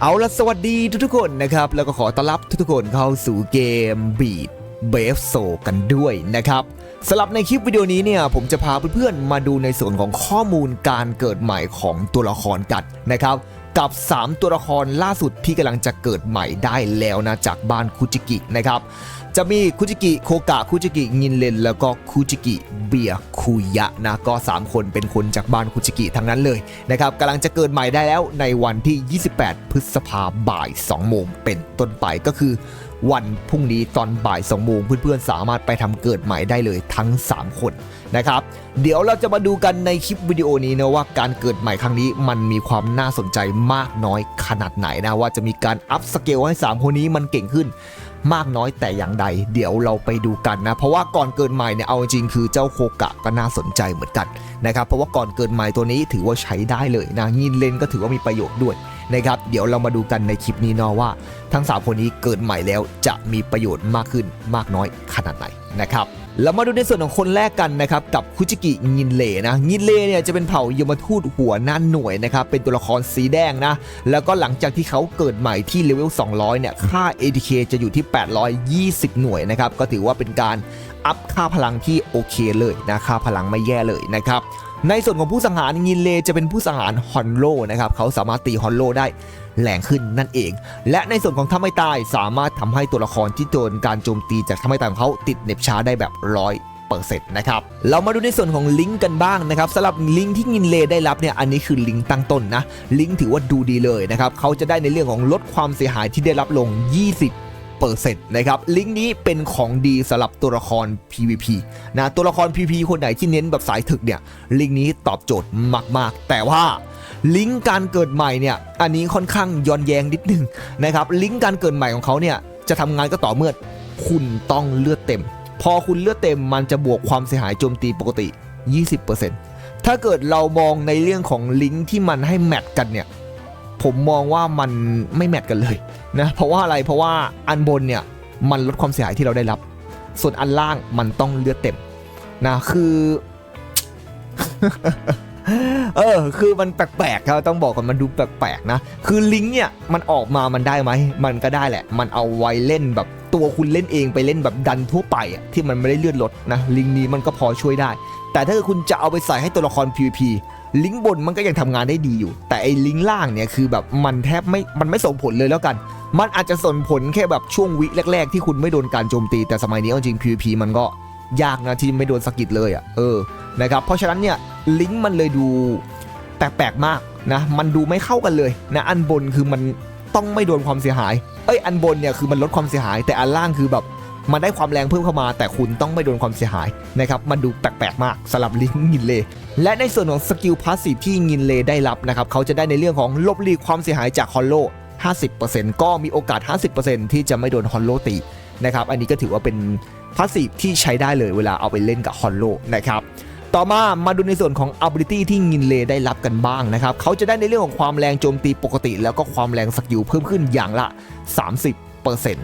เอาละสวัสดีทุกๆคนนะครับ แล้วก็ขอต้อนรับทุกๆคนเข้าสู่เกมบีดเบฟโซกันด้วยนะครับสำหรับในคลิปวิดีโอนี้เนี่ยผมจะพาเพื่อนๆมาดูในส่วนของข้อมูลการเกิดใหม่ของตัวละครกันนะครับ กับ 3 ตัวละครล่าสุดที่กำลังจะเกิดใหม่ได้แล้วนะจากบ้านคุจิกินะครับจะมีคุจิกิโคกะคุจิกิงินเลนแล้วก็คุจิกิเบียคุยะนะก็ 3 คนเป็นคนจากบ้านคุจิกิทั้งนั้นเลยนะครับกำลังจะเกิดใหม่ได้แล้วในวันที่ 28 พฤษภาบ่าย 2 โมงเป็นต้นไปก็คือ วันพรุ่งนี้ตอนบ่าย2โมงเพื่อนๆสามารถไปทำเกิดใหม่ได้เลยทั้ง 3 คนนะครับ เดี๋ยวเราจะมาดูกันในคลิปวิดีโอนี้นะว่าการเกิดใหม่ครั้งนี้มันมีความน่าสนใจมากน้อยขนาดไหนนะว่าจะมีการอัพสเกลให้ 3 คนนี้มันเก่งขึ้นมากน้อยแต่อย่างใด เดี๋ยวเราไปดูกันนะ เพราะว่าก่อนเกิดใหม่เนี่ยเอาจริงคือเจ้าโคกะก็น่าสนใจเหมือนกันนะครับเพราะว่าก่อนเกิดใหม่ตัวนี้ถือว่าใช้ได้เลยนะยินเลนก็ถือว่ามีประโยชน์ด้วย นะครับ เดี๋ยวเรามาดูกันในคลิปนี้เนาะว่า ทั้ง 3 คนนี้เกิดใหม่แล้วจะมีประโยชน์มากขึ้นมากน้อยขนาดไหนนะครับเรามาดูในส่วนของคนแรกกันนะครับกับคุจิกิงินเลนะงินเลเนี่ยจะเป็นเผ่ายมทูตหัวหน้าหน่วยนะครับเป็นตัวละครสีแดงนะแล้วก็หลังจากที่เขาเกิดใหม่ที่เลเวล 200 เนี่ยค่า ATK จะอยู่ที่ 820 หน่วยนะครับก็ถือว่าเป็นการอัพค่าพลังที่โอเคเลยนะค่าพลังไม่แย่เลยนะครับ ในส่วนของผู้สังหารยินเลจะเป็นผู้สังหารฮอนโลนะครับเขาสามารถตีฮอนโลได้แรงขึ้นนั่นเอง และในส่วนของทำไม่ตายสามารถทำให้ตัวละครที่โดนการโจมตีจากทำไม่ตายของเขาติดเหน็บช้าได้แบบร้อยเปอร์เซ็นต์นะครับเรามาดูในส่วนของลิงก์กันบ้างนะครับสำหรับลิงก์ที่ยินเลได้รับเนี่ยอันนี้คือลิงก์ตั้งต้นนะลิงก์ถือว่าดูดีเลยนะครับเขาจะได้ในเรื่องของลดความเสียหายที่ได้รับลง 20 เปอร์เซ็นต์นะครับลิงก์นี้เป็นของดีสำหรับตัวละคร PVP นะตัวละคร PVP คนไหนที่เน้นแบบสายถึกเนี่ยลิงก์นี้ตอบโจทย์มาก ๆ แต่ว่าลิงก์การเกิดใหม่เนี่ยอันนี้ค่อนข้างย้อนแย้งนิดนึงนะครับลิงก์การเกิดใหม่ของเขาเนี่ยจะทำงานก็ต่อเมื่อคุณต้องเลือดเต็ม พอคุณเลือดเต็มมันจะบวกความเสียหายโจมตีปกติ 20%ถ้าเกิดเรามองในเรื่องของลิงก์ที่มันให้แมทกันเนี่ย ผมมองว่ามันไม่แมทกันเลยนะเพราะว่าอะไรเพราะว่าอันบนเนี่ยมันลดความเสียหายที่เราได้รับ ส่วนอันล่างมันต้องเลือดเต็มนะคือเออคือมันแปลกๆครับต้องบอกก่อนมันดูแปลกๆนะ คือลิงก์เนี่ยมันออกมามันได้ไหมมันก็ได้แหละ มันเอาไว้เล่นแบบตัวคุณเล่นเองไปเล่นแบบดันทั่วไปอะที่มันไม่ได้เลื่อนลดนะลิงก์นี้มันก็พอช่วยได้ แต่ถ้าเกิดคุณจะเอาไปใส่ให้ตัวละคร PVP ลิงก์บนมันก็ยังทำงานได้ดีอยู่ แต่ไอ้ลิงก์ล่างเนี่ยคือแบบมันแทบไม่ มันไม่ส่งผลเลยแล้วกัน มันอาจจะส่งผลแค่แบบช่วงวิแรก ๆ ที่คุณไม่โดนการโจมตี แต่สมัยนี้เอาจริง PVP มันก็ยากนะที่ไม่โดนสกิดเลยอะ เออ นะครับ เพราะฉะนั้นเนี่ยลิงก์มันเลยดูแปลกๆมากนะ มันดูไม่เข้ากันเลยนะ อันบนคือมันต้องไม่โดนความเสียหาย เอ้ย อันบนเนี่ยคือมันลดความเสียหาย แต่อันล่างคือแบบ มันได้ความแรงเพิ่มเข้ามา แต่คุณต้องไม่โดนความเสียหายนะครับมันดูแปลกๆมากสำหรับลิงกินเล และในส่วนของสกิลพาสซีฟที่งินเลได้รับนะครับเขาจะได้ในเรื่องของลบหลีกความเสียหายจากฮอลโล50%ก็มีโอกาส 50%ที่จะไม่โดนฮอลโลตีนะครับอันนี้ก็ถือว่าเป็นพาสซีฟที่ใช้ได้เลยเวลาเอาไปเล่นกับฮอลโลนะครับต่อมามาดูในส่วนของ ability ที่งินเลได้รับกันบ้างนะครับเขาจะได้ในเรื่องของความแรงโจมตีปกติ แล้วก็ความแรงสกิลเพิ่มขึ้นอย่างละ 30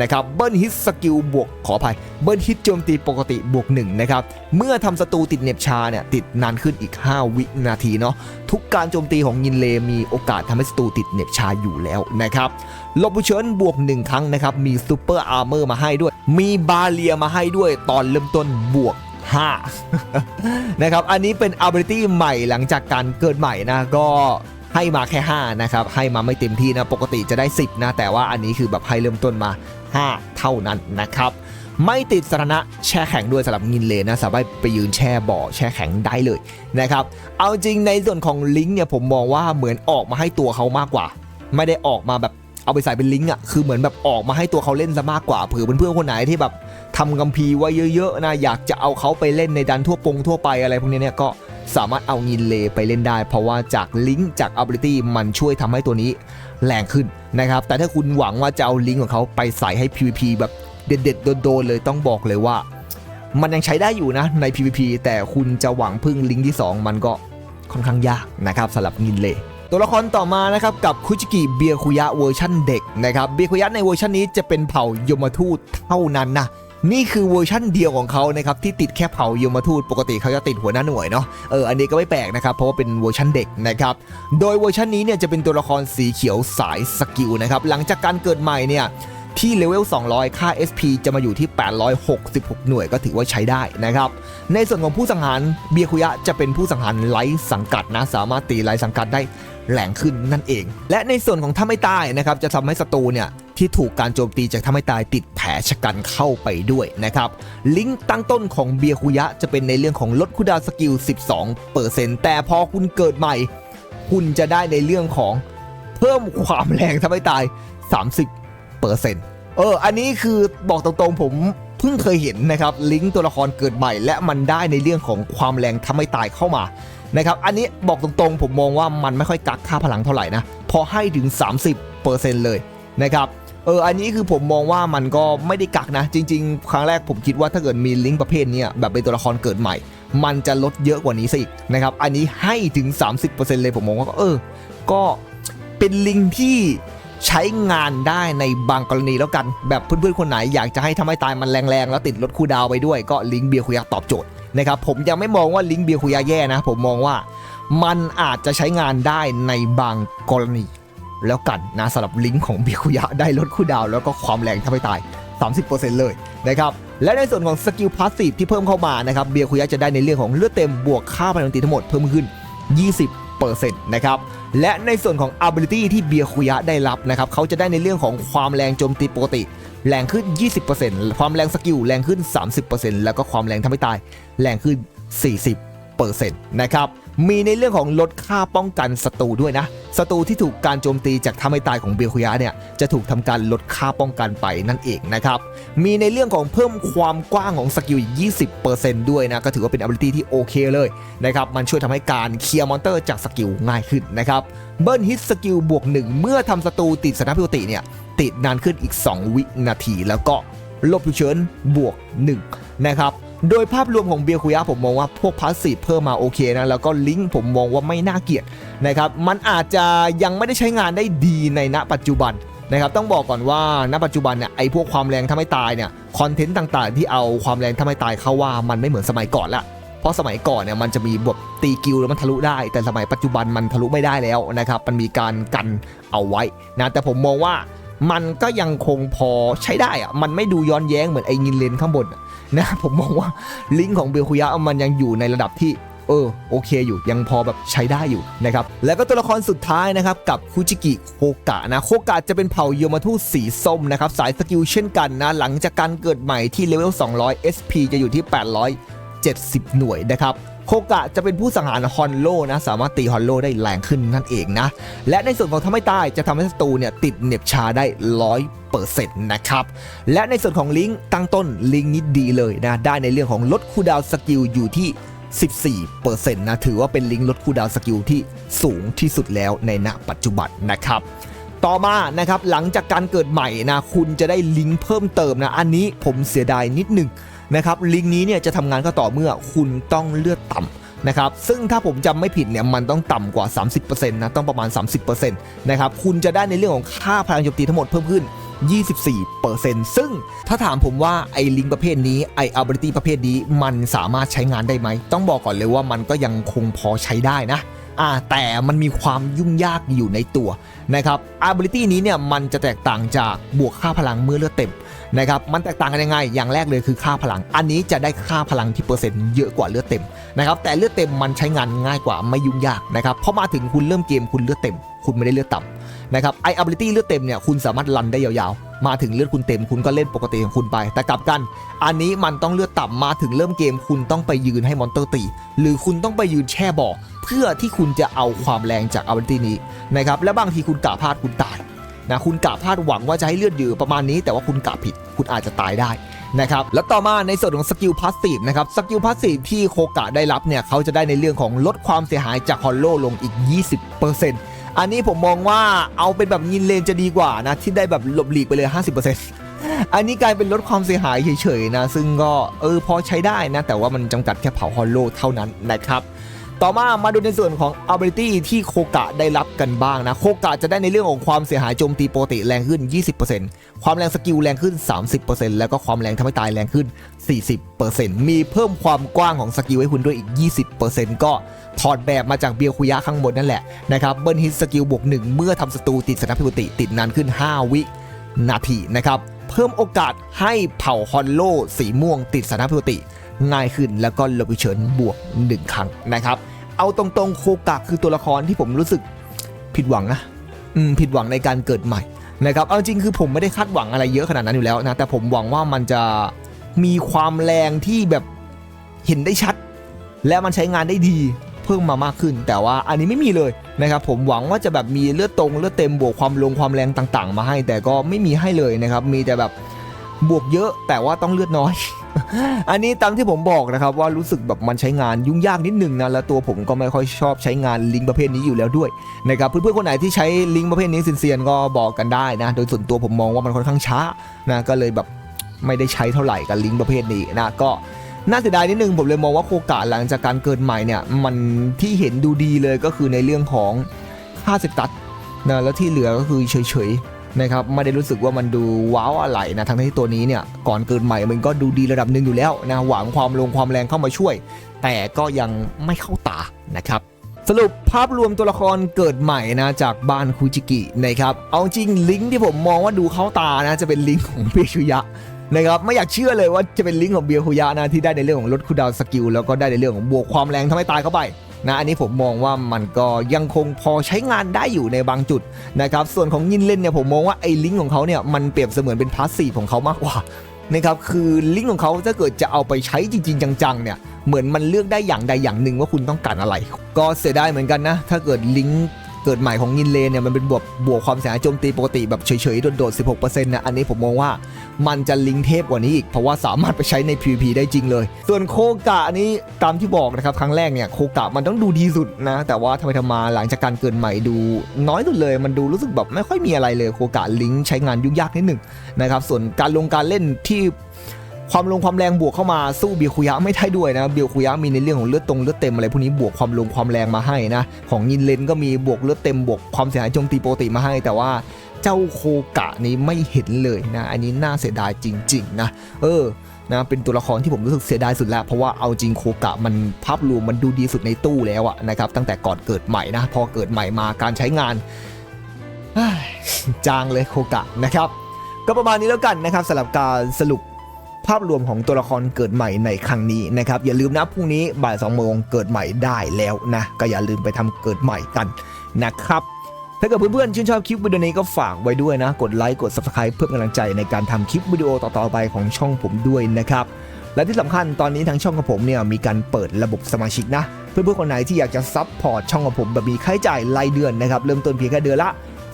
นะครับเบิ้ลฮิตสกิลบวกขออภัยเบิ้ลฮิตโจมตีปกติบวก1นะครับเมื่อทำศัตรูติดเหน็บชาเนี่ยติดนานขึ้นอีก 5 วินาทีเนาะทุกการโจมตีของยินเลมีโอกาสทำให้ศัตรูติดเหน็บชาอยู่แล้วนะครับลบบูเชิญบวก 1 ครั้งนะครับมีซูเปอร์อาร์เมอร์มาให้ด้วย มีบาเลียมาให้ด้วยตอนเริ่มต้นบวก5นะครับ อันนี้เป็น ability ใหม่หลังจากการเกิดใหม่นะ ก็ ให้มาแค่ 5 นะครับ ให้มาไม่เต็มที่นะ ปกติจะได้ 10 นะ แต่ว่าอันนี้คือแบบให้เริ่มต้นมา 5 เท่านั้นนะครับ ไม่ติดสถานะแช่แข็งด้วยสำหรับงินเลนะสามารถไปยืนแช่บ่อแช่แข็งได้เลยนะครับ เอาจริงในส่วนของลิงก์เนี่ยผมมองว่าเหมือนออกมาให้ตัวเขามากกว่า ไม่ได้ออกมาแบบเอาไปใส่เป็นลิงก์อะ คือเหมือนแบบออกมาให้ตัวเขาเล่นซะมากกว่า เผื่อเพื่อนๆคนไหนที่แบบทำกัมพีไว้เยอะๆนะ อยากจะเอาเขาไปเล่นในดันทั่วปงทั่วไปอะไรพวกนี้เนี่ยก็ สามารถเอางินเลไปเล่นได้ เพราะว่าจากลิงก์จาก ability มันช่วยทำให้ตัวนี้แรงขึ้นนะครับ แต่ถ้าคุณหวังว่าจะเอาลิงก์ของเขาไปใส่ให้ PVP แบบเด็ดๆโดนๆเลยต้องบอกเลยว่า มันยังใช้ได้อยู่นะใน PVP แต่คุณจะหวังพึ่งลิงก์ที่ 2 มันก็ค่อนข้างยากนะครับสำหรับงินเลตัวละครต่อมานะครับกับคุจิกิเบียคุยะเวอร์ชันเด็กนะครับเบียคุยะในเวอร์ชันนี้จะเป็นเผ่ายมทูตเท่านั้นนะ นี่คือเวอร์ชั่นเดียวของเขานะครับที่ติดแค่เผายมทูตปกติเขาจะติดหัวหน้าหน่วยเนาะเอออันนี้ก็ไม่แปลกนะครับเพราะว่าเป็นเวอร์ชันเด็กนะครับโดยเวอร์ชันนี้เนี่ยจะเป็นตัวละครสีเขียวสายสกิลนะครับหลังจากการเกิดใหม่เนี่ย ที่เลเวล 200 ค่า SP จะมาอยู่ที่ 866 หน่วยก็ถือว่าใช้ได้นะครับ ในส่วนของผู้สังหารเบียคุยะจะเป็นผู้สังหารไร้สังกัดนะ สามารถตีไร้สังกัดได้แรงขึ้นนั่นเอง และในส่วนของถ้าไม่ตายนะครับ จะทำให้ศัตรูเนี่ยที่ถูกการโจมตีจากถ้าไม่ตายติดแผลชะกันเข้าไปด้วยนะครับ ลิงก์ตั้งต้นของเบียคุยะจะเป็นในเรื่องของลดคูดาวสกิล 12%แต่พอคุณเกิดใหม่ คุณจะได้ในเรื่องของเพิ่มความแรงถ้าไม่ตาย 30 เออ อันนี้คือบอกตรงๆผมเพิ่งเคยเห็นนะครับ ลิงก์ตัวละครเกิดใหม่ และมันได้ในเรื่องของความแรงทำให้ตายเข้ามานะครับ อันนี้บอกตรงๆ ผมมองว่ามันไม่ค่อยกักค่าพลังเท่าไหร่นะ พอให้ถึง 30%เลยนะครับ เออ อันนี้คือผมมองว่ามันก็ไม่ได้กักนะ จริง ๆ ครั้งแรกผมคิดว่าถ้าเกิดมีลิงก์ประเภทนี้แบบเป็นตัวละครเกิดใหม่ มันจะลดเยอะกว่านี้ซะอีกนะครับ อันนี้ให้ถึง 30%เลยผมมองว่าเออ ก็เป็นลิงก์ที่ ใช้งานได้ในบางกรณีแล้วกัน แบบเพื่อนๆคนไหนอยากจะให้ทำให้ตายมันแรงๆ แล้วติดลดคูดาวไปด้วยก็ลิงเบียร์คุยะตอบโจทย์นะครับผมยังไม่มองว่าลิงเบียร์คุยะแย่นะ ผมมองว่ามันอาจจะใช้งานได้ในบางกรณี แล้วกันนะสำหรับลิงก์ของเบียร์คุยะได้ลดคูลดาว แล้วก็ความแรงทำให้ตาย 30%เลยนะครับและในส่วนของสกิลพาสซีฟที่เพิ่มเข้ามานะครับเบียร์คุยะจะได้ในเรื่องของเลือดเต็มบวกค่าพลังตีทั้งหมดเพิ่มขึ้น 20 นะครับ และในส่วนของ ability ที่เบียคุยะได้รับนะครับเขาจะได้ในเรื่องของความแรงโจมตีปกติ แรงขึ้น 20%ความแรงสกิลแรงขึ้น 30%แล้วก็ความแรงทำให้ตาย แรงขึ้น 40%นะครับ มีในเรื่องของลดค่าป้องกันศัตรูด้วยนะศัตรูที่ถูกการโจมตีจากทำให้ตายของเบียร์คุยะเนี่ยจะถูกทำการลดค่าป้องกันไปนั่นเองนะครับมีในเรื่องของเพิ่มความกว้างของสกิลอีก 20%ด้วยนะก็ถือว่าเป็น ability ที่โอเคเลยนะครับมันช่วยทำให้การเคลียร์มอนเตอร์จากสกิลง่ายขึ้นนะครับเบิร์นฮิตสกิลบวก1เมื่อทำศัตรูติดสถานปกติเนี่ยติดนานขึ้นอีก 2 วินาทีแล้วก็ลบฉุกเฉินบวก1นะครับ โดยภาพรวมของเบียร์คุยะผมมองว่าพวกพาสซีฟเพิ่มมาโอเคนะ แล้วก็ลิงก์ผมมองว่าไม่น่าเกลียดนะครับ มันอาจจะยังไม่ได้ใช้งานได้ดีในณปัจจุบันนะครับต้องบอกก่อนว่าณปัจจุบันเนี่ยไอ้พวกความแรงทำให้ตายเนี่ยคอนเทนต์ต่างๆ ที่เอาความแรงทำให้ตายเข้าว่ามันไม่เหมือนสมัยก่อนละเพราะสมัยก่อนเนี่ยมันจะมีบทตีกิลแล้วมันทะลุได้ แต่สมัยปัจจุบันมันทะลุไม่ได้แล้วนะครับมันมีการกันเอาไว้นะแต่ผมมองว่า มันก็ยังคงพอใช้ได้อะมันไม่ดูย้อนแย้งเหมือนไอ้งินเลนข้างบนนะผมมองว่าลิงก์ของเบลคุยะมันยังอยู่ในระดับที่เออโอเคอยู่ยังพอแบบใช้ได้อยู่นะครับแล้วก็ตัวละครสุดท้ายนะครับกับคุจิกิโคกะนะโคกะจะเป็นเผ่าโยมาทูตสีส้มนะครับสายสกิลเช่นกันนะหลังจากการเกิดใหม่ที่เลเวล200 SP จะอยู่ที่ 870 หน่วยนะครับ โคกะจะเป็นผู้สังหารฮอนโลนะสามารถตีฮอนโลได้แรงขึ้นนั่นเองนะ และในส่วนของทำให้ตายจะทำให้ศัตรูเนี่ยติดเหน็บชาได้ร้อยเปอร์เซ็นต์นะครับและในส่วนของลิงก์ตั้งต้นลิงก์นี้ดีเลยนะได้ในเรื่องของลดคูดาวสกิลอยู่ที่14%นะถือว่าเป็นลิงก์ลดคูดาวสกิลที่สูงที่สุดแล้วในณปัจจุบันนะครับ ต่อมานะครับหลังจากการเกิดใหม่นะคุณจะได้ลิงก์เพิ่มเติมนะ อันนี้ผมเสียดายนิดหนึ่ง นะครับลิงก์นี้เนี่ยจะทำงานก็ต่อเมื่อคุณต้องเลือดต่ำนะครับซึ่งถ้าผมจำไม่ผิดเนี่ยมันต้องต่ำกว่า 30%นะต้องประมาณ 30%นะครับคุณจะได้ในเรื่องของค่าพลังโจมตีทั้งหมดเพิ่มขึ้น24%ซึ่งถ้าถามผมว่าไอ้ลิงก์ประเภทนี้ไอ้ ability ประเภทนี้มันสามารถใช้งานได้ไหม ต้องบอกก่อนเลยว่ามันก็ยังคงพอใช้ได้นะอ่าแต่มันมีความยุ่งยากอยู่ในตัวนะครับ ability นี้เนี่ยมันจะแตกต่างจากบวกค่าพลังเมื่อเลือดเต็ม นะครับมันแตกต่างกันยังไง อย่างแรกเลยคือค่าพลัง อันนี้จะได้ค่าพลังที่เปอร์เซ็นต์เยอะกว่าเลือดเต็มนะครับแต่เลือดเต็มมันใช้งานง่ายกว่าไม่ยุ่งยากนะครับเพราะมาถึงคุณเริ่มเกมคุณเลือดเต็ม คุณไม่ได้เลือดต่ำนะครับไอ ability เลือดเต็มเนี่ยคุณสามารถรันได้ยาวๆ มาถึงเลือดคุณเต็มคุณก็เล่นปกติของคุณไป แต่กลับกัน อันนี้มันต้องเลือดต่ำมาถึงเริ่มเกม คุณต้องไปยืนให้มอนเตอร์ตีหรือคุณต้องไปยืนแช่บ่อเพื่อที่คุณจะเอาความแรงจาก ability นี้นะครับและบางทีคุณกะพลาดคุณตาย นะคุณกะพลาดหวังว่าจะให้เลือดยือประมาณนี้ แต่ว่าคุณกะผิดคุณอาจจะตายได้นะครับแล้วต่อมาในส่วนของสกิลพาสซีฟนะครับสกิลพาสซีฟที่โคกะได้รับเนี่ยเขาจะได้ในเรื่องของลดความเสียหายจากฮอลโลลงอีก 20%อันนี้ผมมองว่าเอาเป็นแบบยินเลนจะดีกว่านะที่ได้แบบหลบหลีกไปเลย 50%อันนี้กลายเป็นลดความเสียหายเฉยๆนะ ซึ่งก็เออพอใช้ได้นะ แต่ว่ามันจำกัดแค่เผาฮอลโลเท่านั้นนะครับ ต่อมามาดูในส่วนของ ability ที่โคกะได้รับกันบ้างนะ โคกะจะได้ในเรื่องของความเสียหายโจมตีปกติแรงขึ้น 20%ความแรงสกิลแรงขึ้น 30%แล้วก็ความแรงทำให้ตายแรงขึ้น 40%มีเพิ่มความกว้างของสกิลให้คุณด้วยอีก 20%ก็ถอดแบบมาจากเบียคุยะข้างบนนั่นแหละนะครับเบิร์นฮิตสกิลบวก1เมื่อทำศัตรูติดสถานพิบุติติดนานขึ้น 5 วินาทีนะครับเพิ่มโอกาสให้เผ่าฮอนโลสีม่วงติดสถานพิบุติ ง่ายขึ้นแล้วก็โลบิเชิญบวก 1 ครั้งนะครับ เอาตรงๆโคกะคือตัวละครที่ผมรู้สึกผิดหวังนะอืมผิดหวังในการเกิดใหม่นะครับเอาจริงคือผมไม่ได้คาดหวังอะไรเยอะขนาดนั้นอยู่แล้วนะแต่ผมหวังว่ามันจะมีความแรงที่แบบเห็นได้ชัด และมันใช้งานได้ดีเพิ่มมามากขึ้น แต่ว่าอันนี้ไม่มีเลยนะครับผมหวังว่าจะแบบมีเลือดตรงเลือดเต็มบวกความลงความแรงต่างๆ มาให้ แต่ก็ไม่มีให้เลยนะครับมีแต่แบบบวกเยอะแต่ว่าต้องเลือดน้อย อันนี้ตามที่ผมบอกนะครับว่ารู้สึกแบบมันใช้งานยุ่งยากนิดนึงนะแล้วตัวผมก็ไม่ค่อยชอบใช้งานลิงก์ประเภทนี้อยู่แล้วด้วยนะครับเพื่อนๆคนไหนที่ใช้ลิงก์ประเภทนี้เซียนๆก็บอกกันได้นะ โดยส่วนตัวผมมองว่ามันค่อนข้างช้านะก็เลยแบบไม่ได้ใช้เท่าไหร่กับลิงก์ประเภทนี้นะก็น่าเสียดายนิดนึงผมเลยมองว่าโคกะหลังจากการเกิดใหม่เนี่ยมันที่เห็นดูดีเลยก็คือในเรื่องของค่าสตัตนะแล้วที่เหลือก็คือเฉยๆ นะครับไม่ได้รู้สึกว่ามันดูว้าวอะไรนะทั้งที่ตัวนี้เนี่ยก่อนเกิดใหม่มันก็ดูดีระดับหนึ่งอยู่แล้วนะหวังความลงความแรงเข้ามาช่วย แต่ก็ยังไม่เข้าตานะครับสรุปภาพรวมตัวละครเกิดใหม่นะจากบ้านคูจิกินะครับเอาจริงลิงก์ที่ผมมองว่าดูเข้าตานะจะเป็นลิงก์ของเบชุยะนะครับไม่อยากเชื่อเลยว่าจะเป็นลิงก์ของเบียคุยะนะที่ได้ในเรื่องของลดคูดาวสกิลแล้วก็ได้ในเรื่องของบวกความแรงทำให้ตายเข้าไป นะอันนี้ผมมองว่ามันก็ยังคงพอใช้งานได้อยู่ในบางจุดนะครับส่วนของยินเล่นเนี่ยผมมองว่าไอ้ลิงก์ของเขาเนี่ยมันเปรียบเสมือนเป็นพาสซีฟของเขามากกว่านะครับคือลิงก์ของเขาถ้าเกิดจะเอาไปใช้จริง ๆ จังๆเนี่ยเหมือนมันเลือกได้อย่างใดอย่างหนึ่งว่าคุณต้องการอะไร ก็เสียดายเหมือนกันนะ ถ้าเกิดลิงก์ เกิดใหม่ของยินเลนเนี่ยมันเป็นบวกบวกความเสียหายโจมตีปกติแบบเฉยๆ โดดๆ 16%นะอันนี้ผมมองว่ามันจะลิงเทพกว่านี้อีก เพราะว่าสามารถไปใช้ใน PVP ได้จริงเลย ส่วนโคกะอันนี้ตามที่บอกนะครับครั้งแรกเนี่ยโคกะมันต้องดูดีสุดนะ แต่ว่าทำไมทำมาหลังจากการเกิดใหม่ดู น้อยสุดเลย มันดูรู้สึกแบบไม่ค่อยมีอะไรเลยโคกะลิงใช้งานยุ่งยากนิดหนึ่งนะครับส่วนการลงการเล่นที่ ความลงความแรงบวกเข้ามาสู้เบียวคุยะไม่ได้ด้วยนะเบียวคุยะมีในเรื่องของเลือดตรงเลือดเต็มอะไรพวกนี้บวกความลงความแรงมาให้นะของยินเลนก็มีบวกเลือดเต็มบวกความเสียหายโจมตีโปกติมาให้ แต่ว่าเจ้าโคกะนี้ไม่เห็นเลยนะอันนี้น่าเสียดายจริง ๆ นะเออนะเป็นตัวละครที่ผมรู้สึกเสียดายสุดแล้ว เพราะว่าเอาจริงโคกะมันภาพรวมมันดูดีสุดในตู้แล้วอะนะครับตั้งแต่ก่อนเกิดใหม่นะพอเกิดใหม่มาการใช้งานจางเลยโคกะนะครับ ก็ประมาณนี้แล้วกันนะครับสำหรับการสรุป ภาพรวมของตัวละครเกิดใหม่ในครั้งนี้นะครับ อย่าลืมนะพรุ่งนี้บ่าย2โมงเกิดใหม่ได้แล้วนะ ก็อย่าลืมไปทำเกิดใหม่กันนะครับถ้าเกิดเพื่อนๆชื่นชอบคลิปวิดีโอนี้ก็ฝากไว้ด้วยนะ กดไลค์กด subscribe เพื่อกำลังใจในการทำคลิปวิดีโอต่อๆไปของช่องผมด้วยนะครับและที่สำคัญตอนนี้ทางช่องของผมเนี่ยมีการเปิดระบบสมาชิกนะ เพื่อนๆคนไหนที่อยากจะซับพอร์ตช่องของผมแบบมีค่าใช้จ่ายรายเดือนนะครับเริ่มต้นเพียงแค่เดือนละ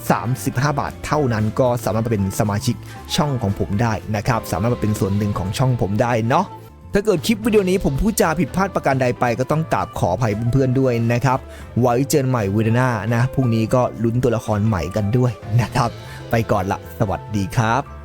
35 บาทเท่านั้นก็สามารถมาเป็นสมาชิกช่องของผมได้นะครับ สามารถมาเป็นส่วนหนึ่งของช่องผมได้เนาะถ้าเกิดคลิปวิดีโอนี้ผมพูดจาผิดพลาดประการใดไปก็ต้องกราบขออภัยเพื่อนๆด้วยนะครับ ไว้เจอกันใหม่วิดีโอหน้านะพรุ่งนี้ก็ลุ้นตัวละครใหม่กันด้วยนะครับ ไปก่อนละ สวัสดีครับ